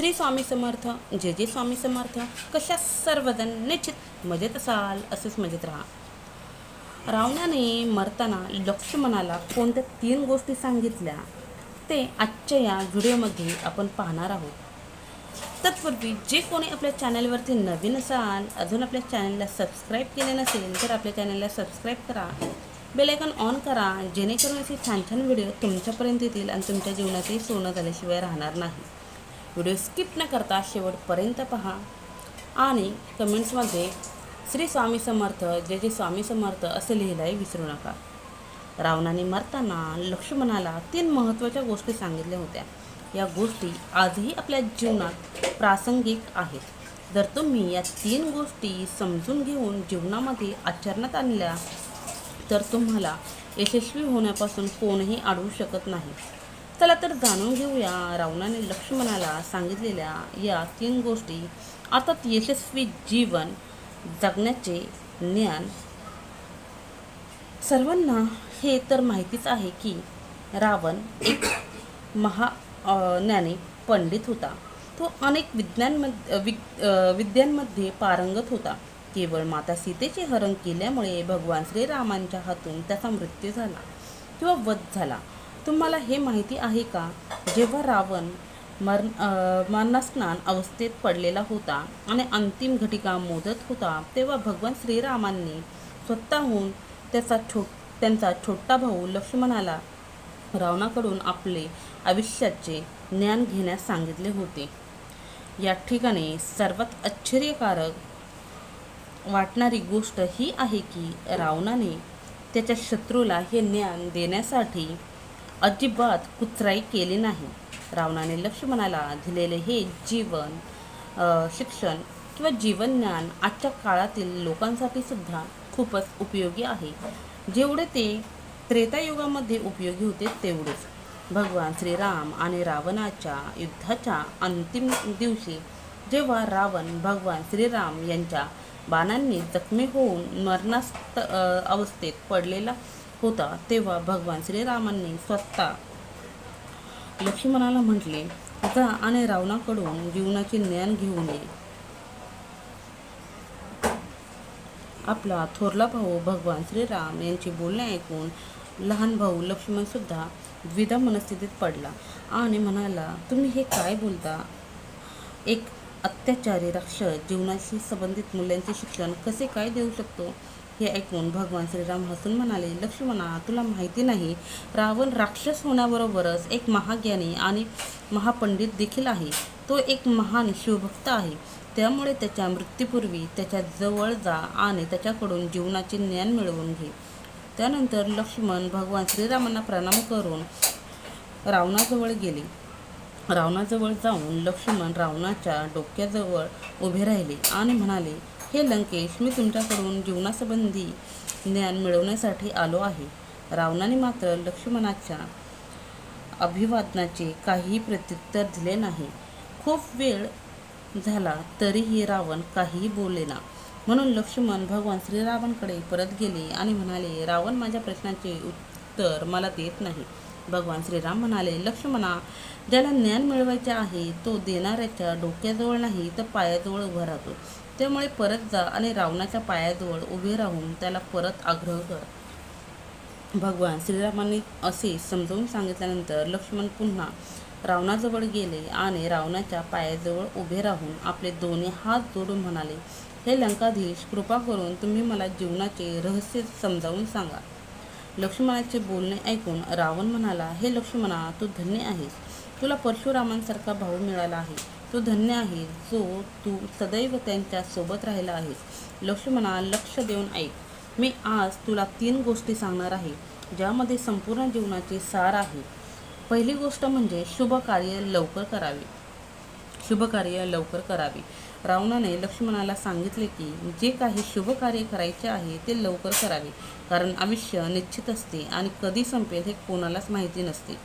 श्री स्वामी समर्थ जे जे स्वामी समर्थ. कशा सर्वजण निश्चित? मजेत असाल असेच मजेत राहा. रावणाने मरताना लक्ष्मणाला कोणत्या तीन गोष्टी सांगितल्या? ते आजच्या या व्हिडिओमध्ये आपण पाहणार आहोत. तत्पूर्वी जे कोणी आपल्या चॅनलवरती नवीन असाल अजून आपल्या चॅनलला सबस्क्राईब केले नसेल तर आपल्या चॅनलला सबस्क्राईब करा. बेलायकॉन ऑन करा जेणेकरून असे छान छान व्हिडिओ तुमच्यापर्यंत येतील आणि तुमच्या जीवनातही सोनं झाल्याशिवाय राहणार नाही. व्हिडिओ स्किप न करता शेवटपर्यंत पहा. आणि कमेंट्समध्ये श्री स्वामी समर्थ जय जे स्वामी समर्थ असं लिहिलंही विसरू नका. रावणाने मरताना लक्ष्मणाला तीन महत्त्वाच्या गोष्टी सांगितल्या होत्या. या गोष्टी आजही आपल्या जीवनात प्रासंगिक आहेत. जर तुम्ही या तीन गोष्टी समजून घेऊन जीवनामध्ये आचरणात आणल्या तर तुम्हाला यशस्वी होण्यापासून कोणही अडवू शकत नाही. चला तर जाणून घेऊया रावणाने लक्ष्मणाला सांगितलेल्या या तीन गोष्टी. आता यशस्वी जीवन जगण्याचे ज्ञान. सर्वांना हे तर माहितीच आहे की रावण एक महा ज्ञानी पंडित होता. तो अनेक विज्ञानमध्ये विद विद्यांमध्ये पारंगत होता. केवळ माता सीतेचे हरण केल्यामुळे भगवान श्रीरामांच्या हातून त्याचा मृत्यू झाला किंवा वध झाला. तुम्हाला हे माहिती आहे का? जेव्हा रावण मर मरणस्नान अवस्थेत पडलेला होता आणि अंतिम घटिका मोदत होता तेव्हा भगवान श्रीरामांनी स्वतःहून त्याचा छो त्यांचा छोटा भाऊ लक्ष्मणाला रावणाकडून आपले आयुष्याचे ज्ञान घेण्यास सांगितले होते. या ठिकाणी सर्वात आश्चर्यकारक वाटणारी गोष्ट ही आहे की रावणाने त्याच्या शत्रूला हे ज्ञान देण्यासाठी अजिबात कुचराई केली नाही. रावणाने लक्ष्मणाला दिलेले हे जीवन शिक्षण किंवा जीवनज्ञान आजच्या काळातील लोकांसाठी सुद्धा खूपच उपयोगी आहे. जेवढे ते त्रेतायुगामध्ये उपयोगी होते तेवढेच. भगवान श्रीराम आणि रावणाच्या युद्धाच्या अंतिम दिवशी जेव्हा रावण भगवान श्रीराम यांच्या बाणांनी जखमी होऊन मरणास्त अवस्थेत पडलेला होता तेव्हा भगवान श्रीरामांनी स्वतः लक्ष्मणाला म्हटले जा आणि रावणाकडून जीवनाचे ज्ञान घेऊन ये. आपला थोरला भाऊ भगवान श्रीराम यांचे बोलणे ऐकून लहान भाऊ लक्ष्मण सुद्धा द्विधा मनस्थितीत पडला आणि म्हणाला तुम्ही हे काय बोलता? एक अत्याचारी राक्षस जीवनाशी संबंधित मुलांचे शिक्षण कसे काय देऊ शकतो? हे ऐकून भगवान श्रीराम हसून म्हणाले लक्ष्मणा तुला माहिती नाही रावण राक्षस होण्याबरोबरच एक महाज्ञानी आणि महापंडित देखील आहे. तो एक महान शिवभक्त आहे. त्यामुळे त्याच्या मृत्यूपूर्वी त्याच्याजवळ जा आणि त्याच्याकडून जीवनाचे ज्ञान मिळवून घे. त्यानंतर लक्ष्मण भगवान श्रीरामांना प्रणाम करून रावणाजवळ गेले. रावणाजवळ जाऊन लक्ष्मण रावणाच्या डोक्याजवळ उभे राहिले आणि म्हणाले हे लंकेश मी तुमच्याकडून जीवनासंबंधी ज्ञान मिळवण्यासाठी आलो आहे. रावणाने मात्र लक्ष्मणाच्या अभिवादनाचे काहीही प्रत्युत्तर दिले नाही. खूप वेळ झाला तरीही रावण काहीही बोलेना म्हणून लक्ष्मण भगवान श्रीरावणकडे परत गेले आणि म्हणाले रावण माझ्या प्रश्नाचे उत्तर मला देत नाही. भगवान श्रीराम म्हणाले लक्ष्मणा ज्याला ज्ञान मिळवायचे आहे तो देणाऱ्याच्या डोक्याजवळ नाही तर पायाजवळ उभा राहतो. त्यामुळे परत जा आणि रावणाच्या पायाजवळ उभे राहून त्याला परत आग्रह कर. भगवान श्रीरामांनी असे समजावून सांगितल्यानंतर लक्ष्मण पुन्हा रावणाजवळ गेले आणि रावणाच्या पायाजवळ उभे राहून आपले दोन्ही हात जोडून म्हणाले हे लंकाधीश कृपा करून तुम्ही मला जीवनाचे रहस्य समजावून सांगा. लक्ष्मणाचे बोलणे ऐकून रावण म्हणाला हे लक्ष्मणा तू धन्य आहेस. तुला परशुरामांसारखा भाऊ मिळाला आहे. तो धन्य आहे जो तू सदैव त्यांच्यासोबत राहिला आहेस. लक्ष्मणा लक्ष देऊन ऐक. मी आज तुला तीन गोष्टी सांगणार आहे ज्यामध्ये संपूर्ण जीवनाचे सार आहे. पहिली गोष्ट म्हणजे शुभ कार्य लवकर करावे. शुभ कार्य लवकर करावे. रावणाने लक्ष्मणाला सांगितले की जे काही शुभ कार्य करायचे आहे ते लवकर करावे कारण आयुष्य निश्चित असते आणि कधी संपेल हे कोणालाच माहिती नसते.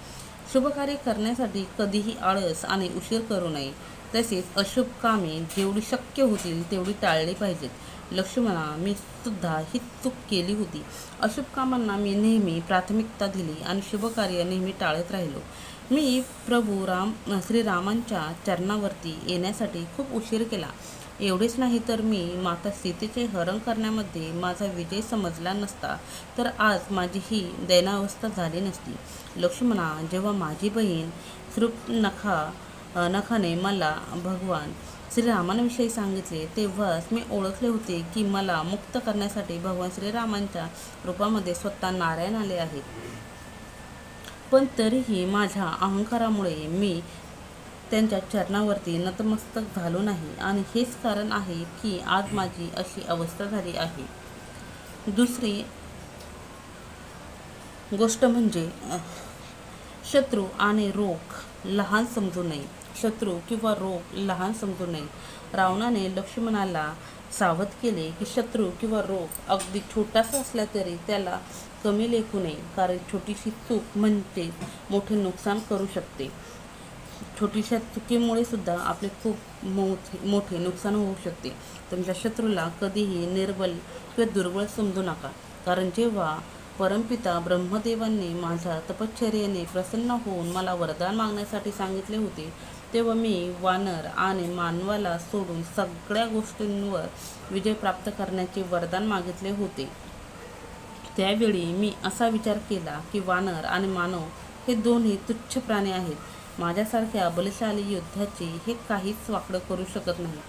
शुभ कार्य करण्यासाठी कधीही आळस आणि उशीर करू नये. तसेच अशुभ कामे जेवढी शक्य होतील तेवढी टाळली पाहिजेत. लक्ष्मणा मी सुद्धा ही चूक केली होती. अशुभ कामांना मी नेहमी प्राथमिकता दिली आणि शुभ कार्य नेहमी टाळत राहिलो. मी प्रभू राम श्रीरामांच्या चरणावरती येण्यासाठी खूप उशीर केला. एवढेच नाही तर मी माता सीतेचे हरण करण्यामध्ये माझा विजय समजला नसता तर आज माझी ही दैनावस्था झाली नसती. लक्ष्मणा जेव्हा माझी बहीण नखा नखाने मला भगवान श्रीरामांविषयी सांगितले. तेव्हाच मी ओळखले होते की मला मुक्त करण्यासाठी भगवान श्रीरामांच्या रूपामध्ये स्वतः नारायण आले आहेत पण तरीही माझ्या अहंकारामुळे मी त्यांच्या चरणावरती नतमस्तक झालो नाही. आणि हेच कारण आहे की आज माझी अशी अवस्था झाली आहे. दुसरी गोष्ट म्हणजे शत्रू आणि रोग लहान समजू नये. शत्रू किंवा रोग लहान समजू नये. रावणाने लक्ष्मणाला सावध केले की शत्रू किंवा रोग अगदी छोटासा असला तरी त्याला कमी लेखू नये कारण छोटीशी चूक म्हणजे मोठे नुकसान करू शकते. छोटीशा चुकीमुळे सुद्धा आपले खूप मोठे मोठे नुकसान होऊ शकते. तुमच्या शत्रूला कधीही निर्बल किंवा दुर्बळ समजू नका कारण जेव्हा परमपिता ब्रह्मदेवांनी माझ्या तपश्चर्येने प्रसन्न होऊन मला वरदान मागण्यासाठी सांगितले होते. तेव्हा मी वानर आणि मानवाला सोडून सगळ्या गोष्टींवर विजय प्राप्त करण्याचे वरदान मागितले होते. त्यावेळी मी असा विचार केला की वानर आणि मानव हे दोन्ही तुच्छ प्राणी आहेत. माझ्यासारख्या बलशाली योद्ध्याचे हे काहीच वाकडं करू शकत नाही.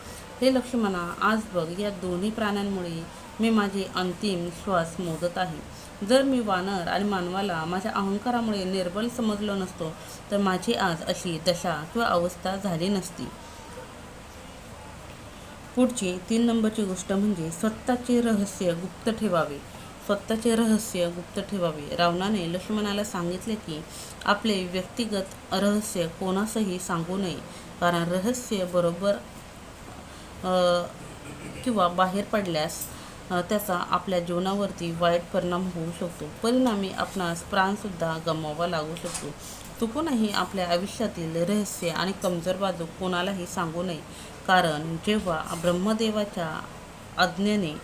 हे लक्ष्मणा आज बघ या दोन्ही प्राण्यांमुळे मी माझे अंतिम श्वास मोजत आहे. जर मी वानर आणि मानवाला माझ्या अहंकारामुळे निर्बल समजलो नसतो तर माझी आज अशी दशा किंवा अवस्था झाली नसती. पुढची तीन नंबरची गोष्ट म्हणजे स्वतःचे रहस्य गुप्त ठेवावे. स्वतःचे रहस्य गुप्त ठेवावे. रावणाने लक्ष्मणाला सांगितले की आपले व्यक्तिगत रहस्य कोणासही सांगू नये कारण रहस्य बरोबर किंवा बाहेर पडल्यास त्याचा आपल्या जीवनावरती वाईट परिणाम होऊ शकतो. परिणामी आपणास प्राणसुद्धा गमवावा लागू शकतो. चुकूनही आपल्या आयुष्यातील रहस्य आणि कमजोर बाजू कोणालाही सांगू नये. कारण जेव्हा ब्रह्मदेवाच्या आज्ञेने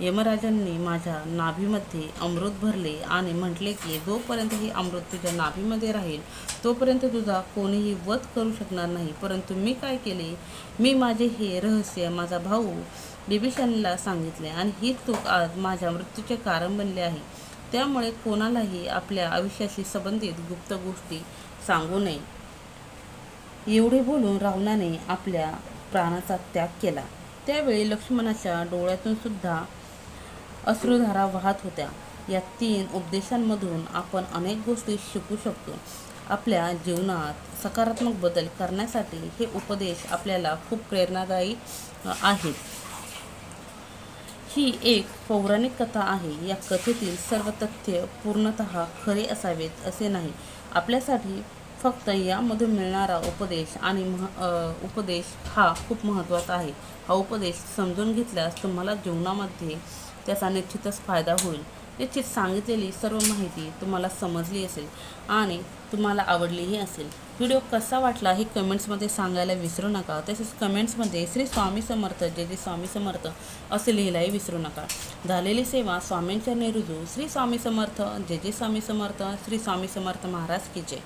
यमराजांनी माझ्या नाभीमध्ये अमृत भरले आणि म्हटले की जोपर्यंत हे अमृत तुझ्या नाभीमध्ये राहील तोपर्यंत तुझा कोणीही वध करू शकणार नाही. परंतु मी काय केले? मी माझे हे रहस्य माझा भाऊ बिभीषणला सांगितले आणि ही चूक आज माझ्या मृत्यूचे कारण बनले आहे. त्यामुळे कोणालाही आपल्या आयुष्याशी संबंधित गुप्त गोष्टी सांगू नये. एवढे बोलून रावणाने आपल्या प्राणाचा त्याग केला. त्यावेळी लक्ष्मणाच्या डोळ्यातून सुद्धा अश्रुधारा वाहत होत्या. या तीन उपदेशांमधून आपण अनेक गोष्टी शिकू शकतो. आपल्या जीवनात सकारात्मक बदल करण्यासाठी हे उपदेश आपल्याला खूप प्रेरणादायी आहेत. ही एक पौराणिक कथा आहे. या कथेतील सर्व तथ्य पूर्णतः खरे असावेत असे नाही. आपल्यासाठी फक्त यामधून मिळणारा उपदेश आणि मह उपदेश हा खूप महत्त्वाचा आहे. हा उपदेश समजून घेतल्यास तुम्हाला जीवनामध्ये त्याचा निश्चितच फायदा होईल. येथे सांगितलेली सर्व माहिती तुम्हाला समजली असेल आणि तुम्हाला आवडलीही असेल. व्हिडिओ कसा वाटला हे कमेंट्समध्ये सांगायला विसरू नका. तसेच कमेंट्समध्ये श्री स्वामी समर्थ जे जे स्वामी समर्थ असे लिहिलाही विसरू नका. झालेली सेवा स्वामींच्या नेरुजू श्री स्वामी समर्थ जे जे स्वामी समर्थ श्री स्वामी समर्थ महाराज की जय.